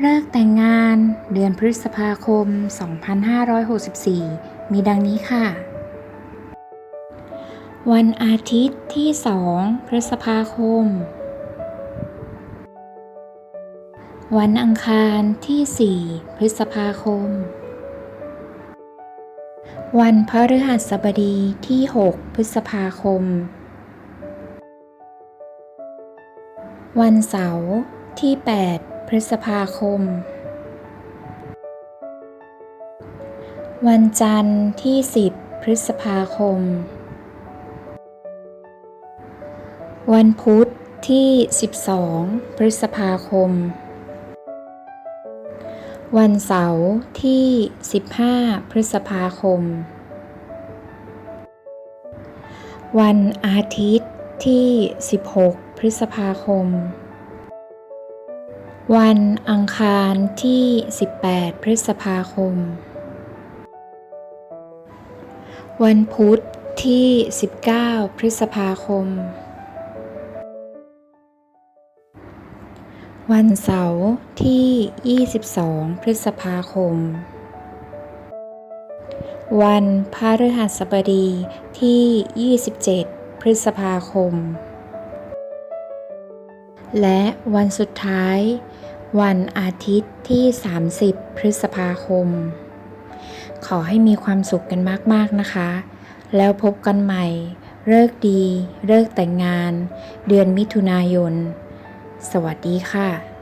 เลิกแต่งงานเดือนพฤษภาคม 2564 มีดังนี้ค่ะ วันอาทิตย์ที่ 2 พฤษภาคม วันอังคารที่ 4 พฤษภาคม วันพฤหัสบดีที่ 6 พฤษภาคม วันเสาร์ที่ 8 พฤษภาคม วันจันทร์ที่ 10 พฤษภาคม วันพุธที่ 12 พฤษภาคม วันเสาร์ที่ 15 พฤษภาคม วันอาทิตย์ที่ 16 พฤษภาคม วันอังคารที่ 18 พฤษภาคม วันพุธที่ 19 พฤษภาคม วันเสาร์ที่ 22 พฤษภาคม วันพฤหัสบดีที่ 27 พฤษภาคม และวันสุดท้าย วันอาทิตย์ที่ 30 พฤษภาคม ขอให้มีความสุขกันมากๆนะคะ แล้วพบกันใหม่เลิกดี เลิกแต่งงาน เดือนมิถุนายน สวัสดีค่ะ